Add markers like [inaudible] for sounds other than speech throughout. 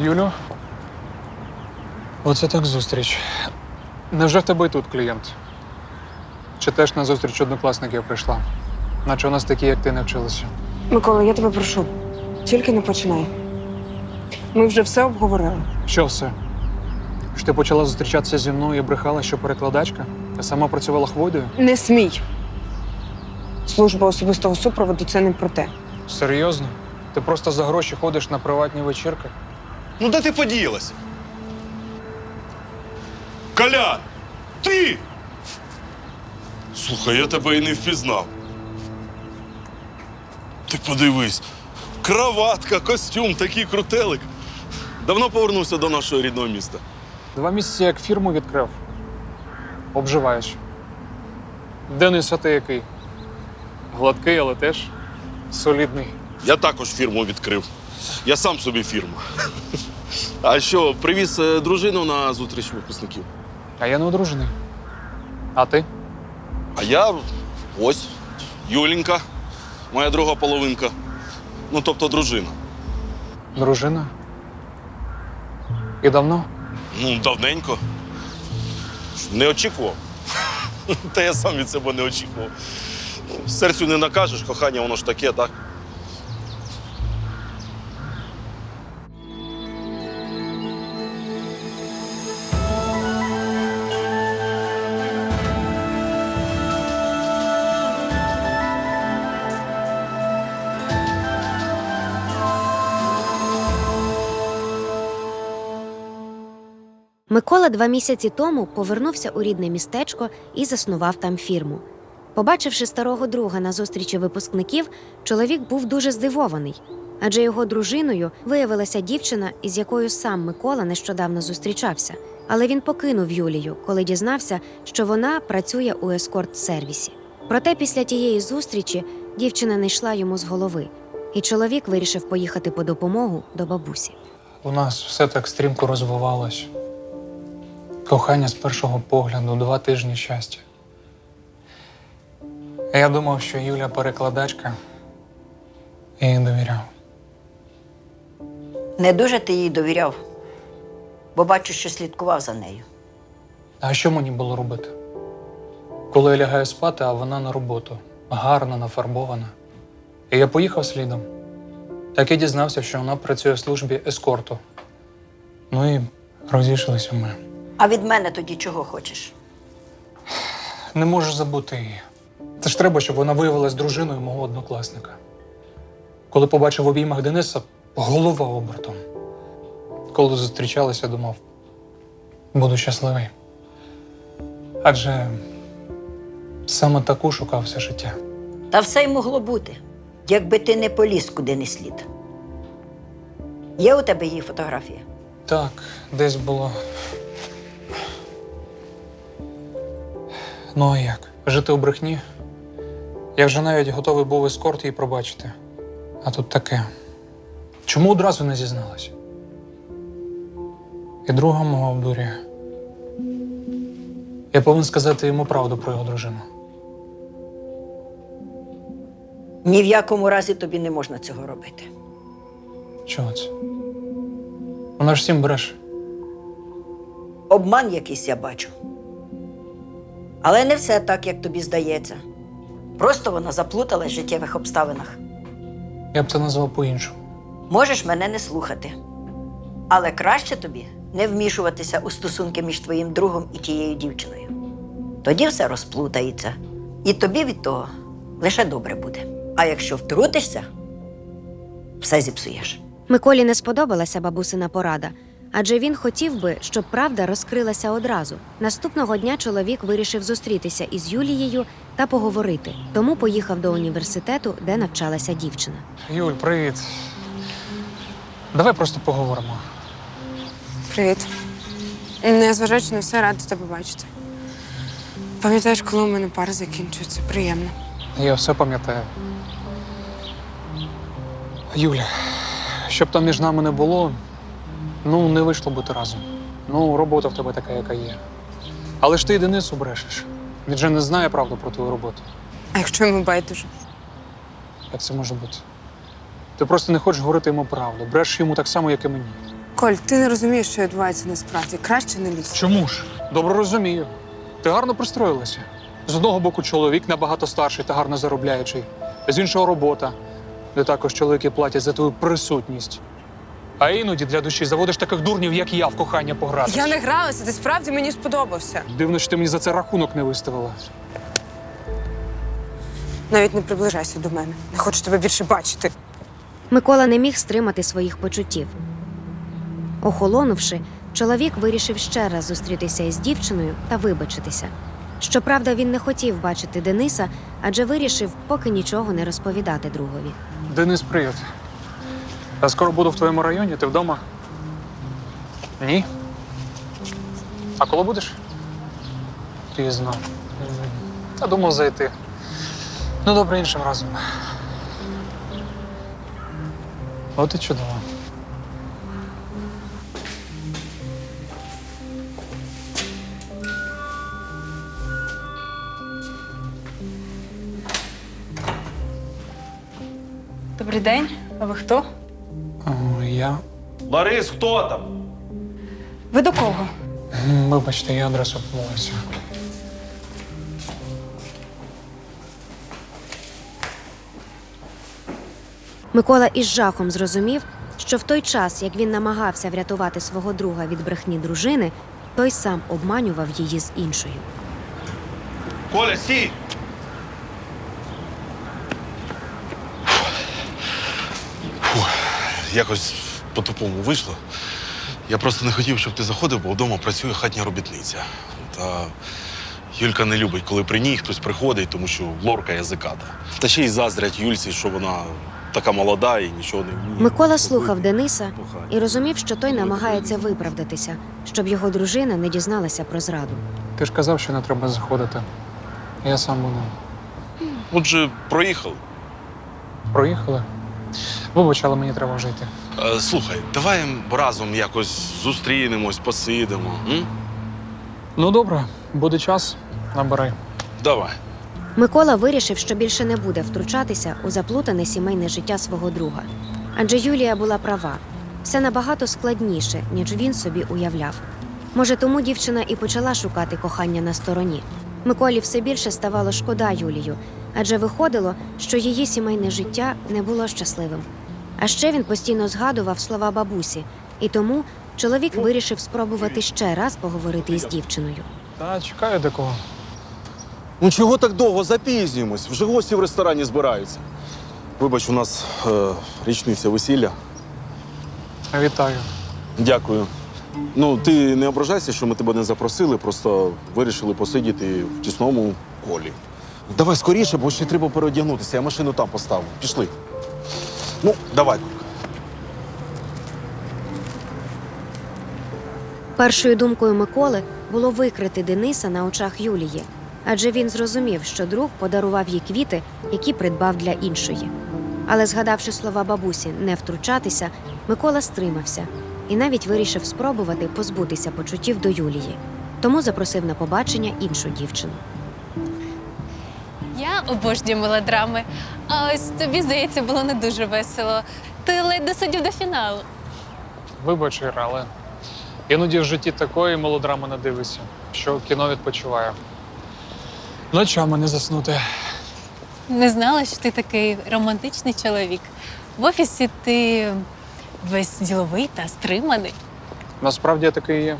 Юлю, оце так зустріч. Невже в тебе і тут клієнт? Чи теж на зустріч однокласників прийшла? Наче у нас такі, як ти, не вчилися. Микола, я тебе прошу, тільки не починай. Ми вже все обговорили. Що все? Що ти почала зустрічатися зі мною і брехала, що перекладачка? Та сама працювала хвойдою? Не смій. Служба особистого супроводу це не про те. Серйозно? Ти просто за гроші ходиш на приватні вечірки? Ну де ти подіялася? Колян! Ти! Слухай, я тебе і не впізнав. Ти подивись. Краватка, костюм, такий крутелик. Давно повернувся до нашого рідного міста. Два місяці як фірму відкрив. Обживаєш. Денис, а ти який? Гладкий, але теж солідний. Я також фірму відкрив. Я сам собі фірма. А що, привіз е, дружину на зустріч випускників? А я не одружений. А ти? А я ось, Юленька, моя друга половинка. Ну, тобто дружина. Дружина? І давно? Ну, давненько. Не очікував. Та я сам від себе не очікував. Ну, серцю не накажеш, кохання, воно ж таке, так? Два місяці тому повернувся у рідне містечко і заснував там фірму. Побачивши старого друга на зустрічі випускників, чоловік був дуже здивований, адже його дружиною виявилася дівчина, із якою сам Микола нещодавно зустрічався. Але він покинув Юлію, коли дізнався, що вона працює у ескорт-сервісі. Проте після тієї зустрічі дівчина не йшла йому з голови, і чоловік вирішив поїхати по допомогу до бабусі. У нас все так стрімко розвивалось. Кохання з першого погляду, два тижні щастя. Я думав, що Юля перекладачка. І їй довіряв. Не дуже ти їй довіряв, бо бачу, що слідкував за нею. А що мені було робити? Коли я лягаю спати, а вона на роботу, гарна, нафарбована. І я поїхав слідом. Так і дізнався, що вона працює в службі ескорту. Ну і розійшлися ми. А від мене тоді чого хочеш? Не можу забути її. Це ж треба, щоб вона виявилась дружиною мого однокласника. Коли побачив в обіймах Дениса, голова обертом. Коли зустрічалися, думав, буду щасливий. Адже саме таку шукав все життя. Та все й могло бути, якби ти не поліз куди не слід. Є у тебе її фотографія? Так, десь було. Ну а як? Жити у брехні? Я вже навіть готовий був ескорт її пробачити. А тут таке. Чому одразу не зізналась? І друга мого обдурює. Я повинен сказати йому правду про його дружину. Ні в якому разі тобі не можна цього робити. Чого це? Вона ж всім бреше. Обман якийсь я бачу. Але не все так, як тобі здається. Просто вона заплуталась в життєвих обставинах. Я б це назвав по-іншому. Можеш мене не слухати. Але краще тобі не вмішуватися у стосунки між твоїм другом і тією дівчиною. Тоді все розплутається. І тобі від того лише добре буде. А якщо втрутишся, все зіпсуєш. Миколі не сподобалася бабусина порада, адже він хотів би, щоб правда розкрилася одразу. Наступного дня чоловік вирішив зустрітися із Юлією та поговорити, тому поїхав до університету, де навчалася дівчина. Юль, привіт. Давай просто поговоримо. Привіт. Незважаючи на все, рада тебе бачити. Пам'ятаєш, коли у мене пара закінчується? Приємно. Я все пам'ятаю. Юля, щоб там між нами не було, ну, не вийшло бути разом. Ну, робота в тебе така, яка є. Але ж ти і Денису брешеш. Він же не знає правду про твою роботу. А якщо йому байдуже? Як це може бути? Ти просто не хочеш говорити йому правду. Брешеш йому так само, як і мені. Коль, ти не розумієш, що відбувається насправді. Краще не лізь. Чому ж? Добре розумію. Ти гарно пристроїлася. З одного боку, чоловік набагато старший та гарно заробляючий, з іншого робота, де також чоловіки платять за твою присутність. А іноді для душі заводиш таких дурнів, як я, в кохання пограти. Я не гралася, ти справді мені сподобався. Дивно, що ти мені за це рахунок не виставила. Навіть не приближайся до мене. Не хочу тебе більше бачити. Микола не міг стримати своїх почуттів. Охолонувши, чоловік вирішив ще раз зустрітися із дівчиною та вибачитися. Щоправда, він не хотів бачити Дениса, адже вирішив поки нічого не розповідати другові. Денис, привіт. Я скоро буду в твоєму районі, ти вдома? Ні. А коли будеш? Пізно. Я думав зайти. Ну, добре, іншим разом. От і чудово. Добрий день. А ви хто? Я. Ларис, хто там? Ви до кого? М, Вибачте, я адресу помилився. Микола із жахом зрозумів, що в той час, як він намагався врятувати свого друга від брехні дружини, той сам обманював її з іншою. Коля, сій! Якось по-тупому вийшло. Я просто не хотів, щоб ти заходив, бо вдома працює хатня робітниця. Та Юлька не любить, коли при ній хтось приходить, тому що лорка язиката. Та ще й заздрять Юльці, що вона така молода і нічого не вміє. Микола слухав Дениса і розумів, що той намагається виправдатися, щоб його дружина не дізналася про зраду. Ти ж казав, що не треба заходити. Я сам буду. Отже, проїхали. Проїхали. Вибач, але мені треба вже йти. Е, слухай, давай разом якось зустрінемось, посидимо. М? Ну, добре, буде час, набирай. Давай. Микола вирішив, що більше не буде втручатися у заплутане сімейне життя свого друга. Адже Юлія була права все набагато складніше, ніж він собі уявляв. Може, тому дівчина і почала шукати кохання на стороні. Миколі все більше ставало шкода Юлію, адже виходило, що її сімейне життя не було щасливим. А ще він постійно згадував слова бабусі, і тому чоловік вирішив спробувати ще раз поговорити із дівчиною. Та чекаю декого. Ну чого так довго запізнюємось? Вже гості в ресторані збираються. Вибач, у нас е, річниця весілля. Вітаю. Дякую. Ну, ти не ображайся, що ми тебе не запросили, просто вирішили посидіти в тісному колі. Давай скоріше, бо ще треба переодягнутися. Я машину там поставив. Пішли. Ну, давай. Першою думкою Миколи було викрити Дениса на очах Юлії, адже він зрозумів, що друг подарував їй квіти, які придбав для іншої. Але, згадавши слова бабусі не втручатися, Микола стримався і навіть вирішив спробувати позбутися почуттів до Юлії. Тому запросив на побачення іншу дівчину. Я обожнюю мелодрами. А ось тобі, здається, було не дуже весело. Ти ледь досидів до фіналу. Вибач, Іра, але іноді в житті такої мелодрами не дивишся, що кіно відпочиває. Ночами не заснути. Не знала, що ти такий романтичний чоловік. В офісі ти весь діловий та стриманий. Насправді я такий є.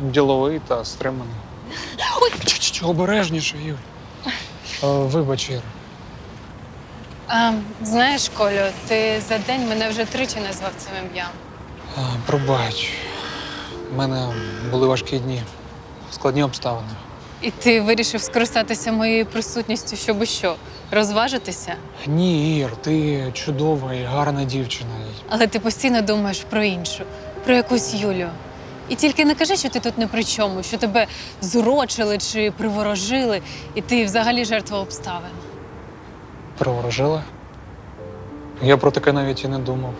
Діловий та стриманий. Ой! Ч-ч-ч, обережніше, Юль. Е, Вибач, Іра. А, знаєш, Колю, ти за день мене вже тричі назвав цим ім'ям. А, Пробач. У мене були важкі дні, складні обставини. І ти вирішив скористатися моєю присутністю, щоб що? Розважитися? Ні, Ір, ти чудова і гарна дівчина. Але ти постійно думаєш про іншу, про якусь Юлю. І тільки не кажи, що ти тут не при чому, що тебе зурочили чи приворожили, і ти взагалі жертва обставин. Приворожила? Я про таке навіть і не думав.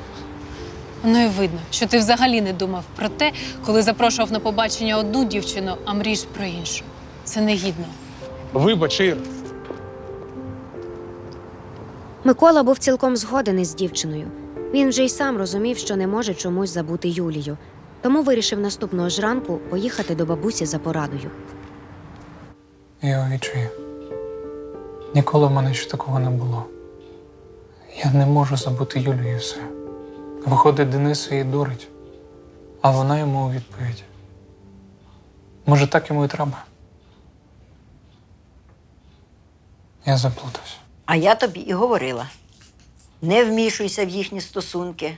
Воно і видно, що ти взагалі не думав про те, коли запрошував на побачення одну дівчину, а мрієш про іншу. Це негідно. Вибач, Ір. Микола був цілком згоден із дівчиною. Він же й сам розумів, що не може чомусь забути Юлію, тому вирішив наступного ж ранку поїхати до бабусі за порадою. Я у. Ніколи в мене ще такого не було. Я не можу забути Юлю і все. Виходить, Денис її дурить, а вона йому у відповідь. Може, так йому і треба. Я заплутався. А я тобі і говорила: не вмішуйся в їхні стосунки.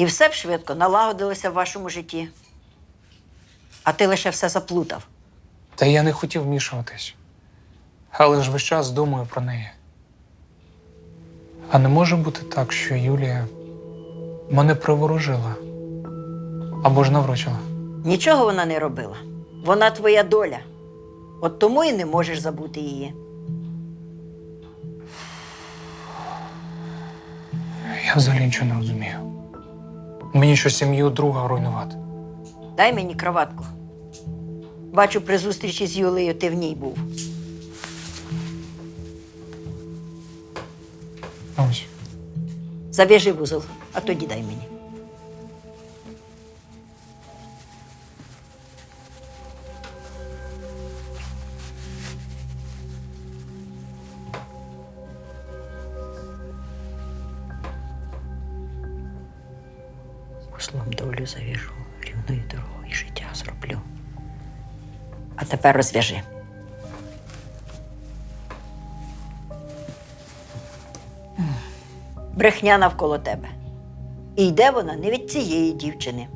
І все б швидко налагодилося в вашому житті. А ти лише все заплутав. Та я не хотів вмішуватись. Але ж весь час думаю про неї. А не може бути так, що Юлія мене приворожила або ж наврочила. Нічого вона не робила. Вона твоя доля. От тому і не можеш забути її. Я взагалі нічого не розумію. Мені що сім'ю друга руйнувати. Дай мені кроватку. Бачу, при зустрічі з Юлею ти в ній був. Ось. Зав'яжи вузол, а тоді дай мені. Вузлом долю зав'яжу, рівною дорогу і життя зроблю. А тепер розв'яжи. Брехня навколо тебе. І йде вона не від цієї дівчини.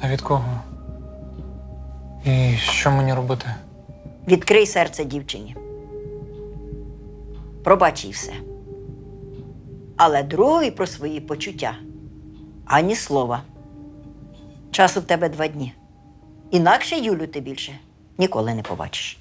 А від кого? І що мені робити? Відкрий серце дівчині. Пробач їй все. Але другої про свої почуття ані слова. Часу в тебе два дні. Інакше Юлю ти більше ніколи не побачиш.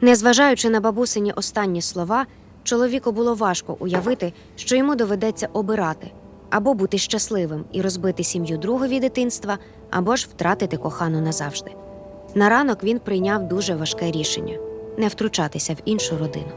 Незважаючи на бабусині останні слова, чоловіку було важко уявити, що йому доведеться обирати або бути щасливим і розбити сім'ю другові дитинства, або ж втратити кохану назавжди. На ранок він прийняв дуже важке рішення не втручатися в іншу родину.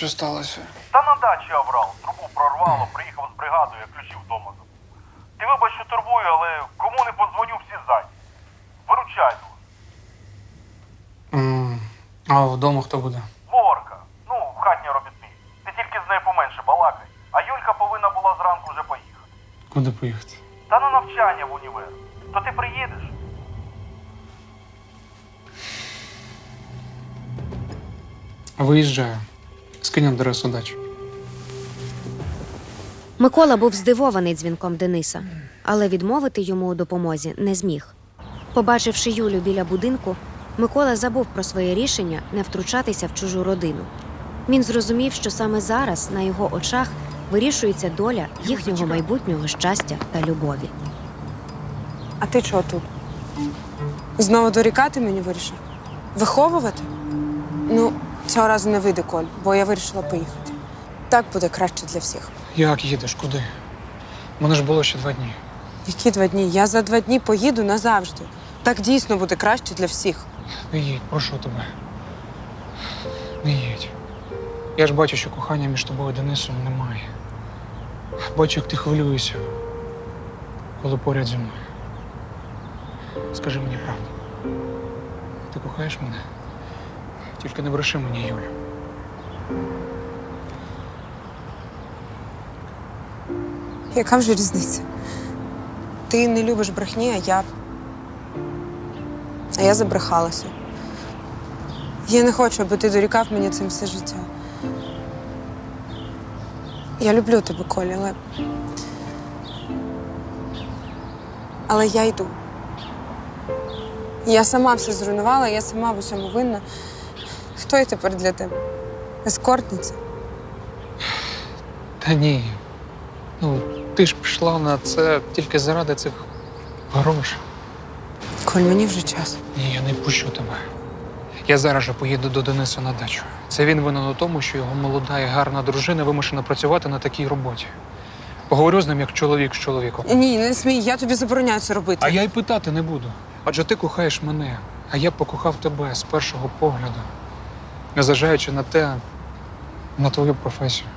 Що сталося? Та на дачі аврал. Трубу прорвало, приїхав з бригадою, я ключі вдома забув. Ти вибач, що турбую, але кому не подзвоню, всі зайняті. Виручай тут. А вдома хто буде? Лорка. Ну, в хатній робітниці. Ти тільки з нею поменше балакай. А Юлька повинна була зранку вже поїхати. Куди поїхати? Та на навчання в універ. То ти приїдеш? Виїжджаю. Скинь адресу дачі. Микола був здивований дзвінком Дениса, але відмовити йому у допомозі не зміг. Побачивши Юлю біля будинку, Микола забув про своє рішення не втручатися в чужу родину. Він зрозумів, що саме зараз на його очах вирішується доля їхнього майбутнього щастя та любові. А ти чого тут? Знову дорікати мені вирішив? Виховувати? Ну, цього разу не вийде, Коль, бо я вирішила поїхати. Так буде краще для всіх. Як їдеш? Куди? У мене ж було ще два дні. Які два дні? Я за два дні поїду назавжди. Так дійсно буде краще для всіх. Не їдь, прошу тебе. Не їдь. Я ж бачу, що кохання між тобою і Денисом немає. Бачу, як ти хвилюєшся, коли поряд зі мною. Скажи мені правду. Ти кохаєш мене? Тільки не бреши мені, Юлю. Яка вже різниця? Ти не любиш брехні, а я. А я забрехалася. Я не хочу, аби ти дорікав мені цим все життя. Я люблю тебе, Коля, але. Але я йду. Я сама все зруйнувала, я сама в усьому винна. Хто я тепер для тебе? Ескортниця? Та ні. Ну, ти ж пішла на це тільки заради цих грошей. Коль, мені вже час. Ні, я не пущу тебе. Я зараз же поїду до Дениса на дачу. Це він винен у тому, що його молода і гарна дружина вимушена працювати на такій роботі. Поговорю з ним як чоловік з чоловіком. Ні, не смій, я тобі забороняю це робити. А я й питати не буду. Адже ти кохаєш мене, а я покохав тебе з першого погляду, незважаючи на те, на твою професію.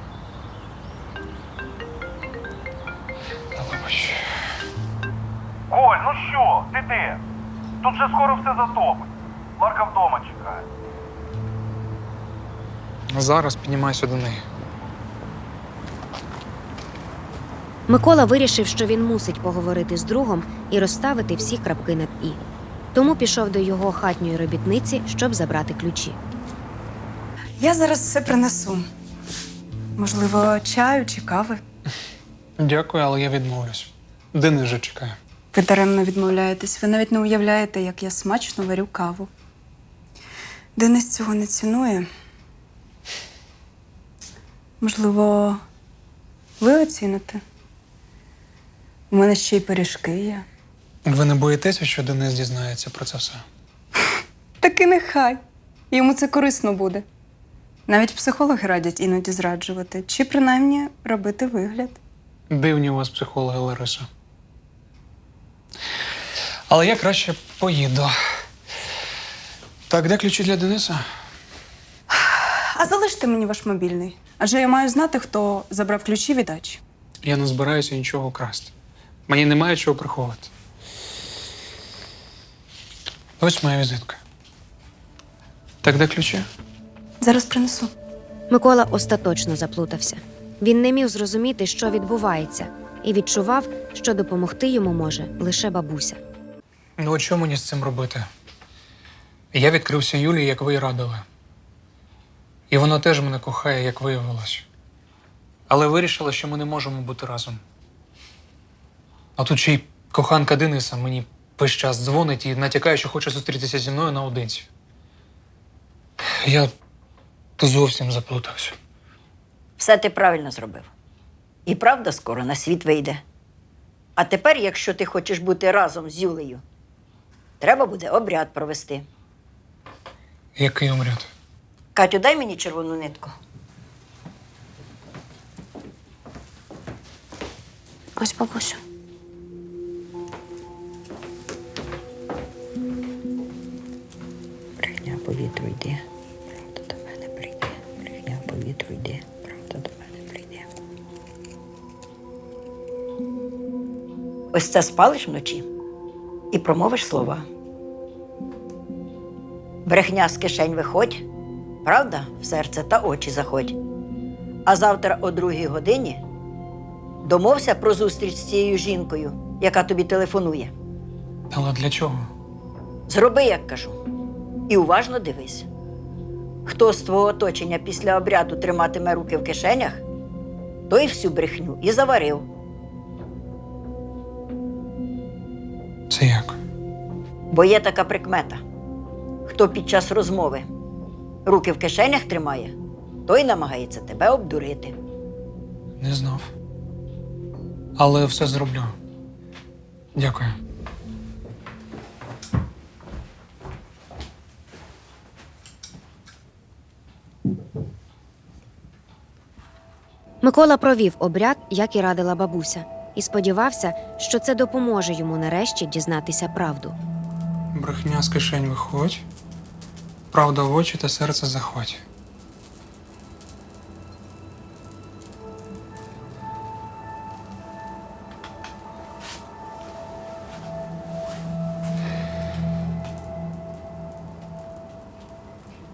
Вибач. Коль, ну що, ти де? Тут же скоро все затопить. Ларка вдома чекає. Зараз піднімайся до неї. Микола вирішив, що він мусить поговорити з другом і розставити всі крапки над і. Тому пішов до його хатньої робітниці, щоб забрати ключі. Я зараз все принесу. Можливо, чаю чи кави. Дякую, але я відмовлюсь. Денис же чекає. Ви даремно відмовляєтесь. Ви навіть не уявляєте, як я смачно варю каву. Денис цього не цінує. Можливо, ви оціните? У мене ще й пиріжки є. Ви не боїтеся, що Денис дізнається про це все? [laughs] Таки нехай. Йому це корисно буде. Навіть психологи радять іноді зраджувати, чи принаймні робити вигляд. Дивні у вас психологи, Лариса. Але я краще поїду. Так, де ключі для Дениса? А залиште мені ваш мобільний. Адже я маю знати, хто забрав ключі від дачі. Я не збираюся нічого красти. Мені немає чого приховувати. Ось моя візитка. Так, де ключі? Зараз принесу. Микола остаточно заплутався. Він не міг зрозуміти, що відбувається, і відчував, що допомогти йому може лише бабуся. Ну, що мені з цим робити? Я відкрився Юлії, як ви й радили. І вона теж мене кохає, як виявилось. Але вирішила, що ми не можемо бути разом. А тут ще й коханка Дениса мені весь час дзвонить і натякає, що хоче зустрітися зі мною наодинці. Я зовсім заплутався. Все ти правильно зробив. І правда скоро на світ вийде. А тепер, якщо ти хочеш бути разом з Юлею, треба буде обряд провести. Який умряд? Катю, дай мені червону нитку. Ось бабусю. Брехня повітру йде, Повітру йде, правда до мене прийде. Ось це спалиш вночі і промовиш слова. Брехня з кишень виходь, правда в серце та очі заходь. А завтра о другій годині домовся про зустріч з цією жінкою, яка тобі телефонує. Але для чого? Зроби, як кажу, і уважно дивись. Хто з твого оточення після обряду триматиме руки в кишенях, той всю брехню і заварив. Це як? Бо є така прикмета: хто під час розмови руки в кишенях тримає, той намагається тебе обдурити. Не знав. Але все зроблю. Дякую. Микола провів обряд, як і радила бабуся, і сподівався, що це допоможе йому нарешті дізнатися правду. Брехня з кишень виходь. Правда в очі та серце заходь.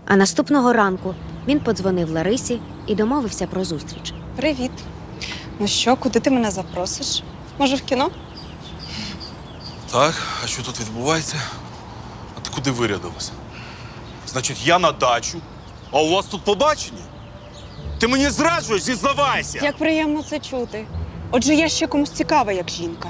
А наступного ранку він подзвонив Ларисі і домовився про зустріч. Привіт. Ну що, куди ти мене запросиш? Може, в кіно? Так, а що тут відбувається? А ти куди вирядилася? Значить, я на дачу, а у вас тут побачення? Ти мені зраджуєш, зізнавайся! Як приємно це чути. Отже, я ще комусь цікава, як жінка.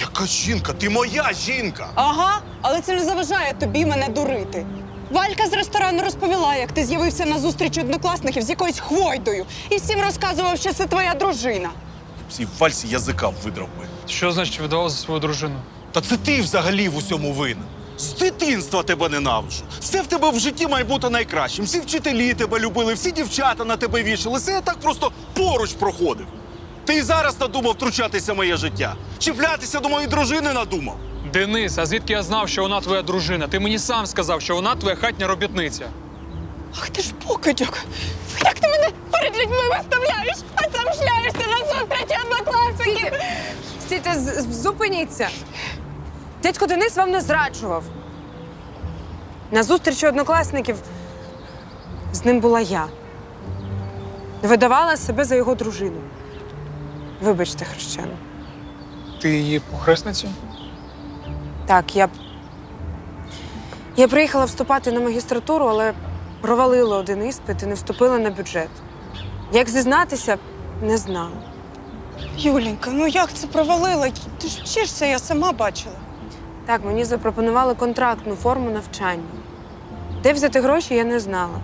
Яка жінка? Ти моя жінка! Ага, але це не заважає тобі мене дурити. Валька з ресторану розповіла, як ти з'явився на зустріч однокласників з якоюсь хвойдою і всім розказував, що це твоя дружина. Всі вальсі язика видрав би. Що значить віддавав за свою дружину? Та це ти взагалі в усьому винен. З дитинства тебе ненавиджу. Все в тебе в житті має бути найкращим. Всі вчителі тебе любили, всі дівчата на тебе вішали. Все я так просто поруч проходив. Ти і зараз надумав втручатися в моє життя. Чіплятися до моєї дружини надумав. Денис, а звідки я знав, що вона твоя дружина? Ти мені сам сказав, що вона твоя хатня робітниця. Ах ти ж покидьок! Як ти мене перед людьми виставляєш, а сам шляєшся на зустрічі однокласників! Стійте, зупиніться. Дядько Денис вам не зраджував. На зустрічі однокласників з ним була я. Видавала себе за його дружину. Вибачте, хрещено. Ти її похресниця? Так, я. Я приїхала вступати на магістратуру, але провалила один іспит і не вступила на бюджет. Як зізнатися, не знала. Юленька, ну як це провалила? Ти ж вчишся, я сама бачила. Так, мені запропонували контрактну форму навчання. Де взяти гроші, я не знала.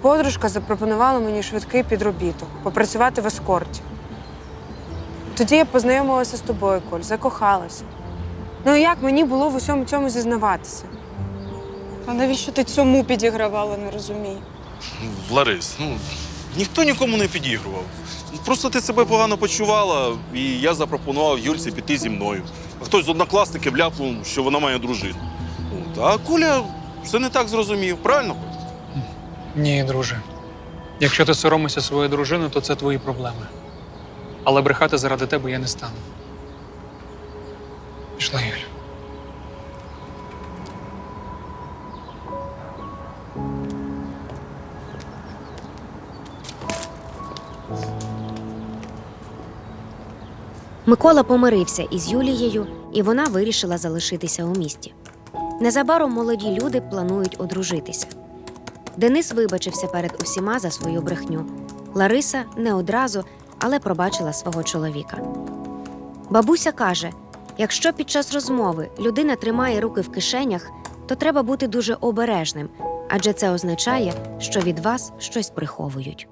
Подружка запропонувала мені швидкий підробіток попрацювати в ескорті. Тоді я познайомилася з тобою, Коль, закохалася. Ну як мені було в усьому цьому зізнаватися? А навіщо ти цьому підігравала, не розумію. Ларис, ну ніхто нікому не підігрував. Просто ти себе погано почувала, і я запропонував Юльці піти зі мною. А хтось з однокласників ляпнув, що вона моя дружина. От. А Коля все не так зрозумів, правильно? Ні, друже. Якщо ти соромишся своєї дружини, то це твої проблеми. Але брехати заради тебе я не стану. Пішла Юль. Микола помирився із Юлією, і вона вирішила залишитися у місті. Незабаром молоді люди планують одружитися. Денис вибачився перед усіма за свою брехню. Лариса не одразу, але пробачила свого чоловіка. Бабуся каже: якщо під час розмови людина тримає руки в кишенях, то треба бути дуже обережним, адже це означає, що від вас щось приховують.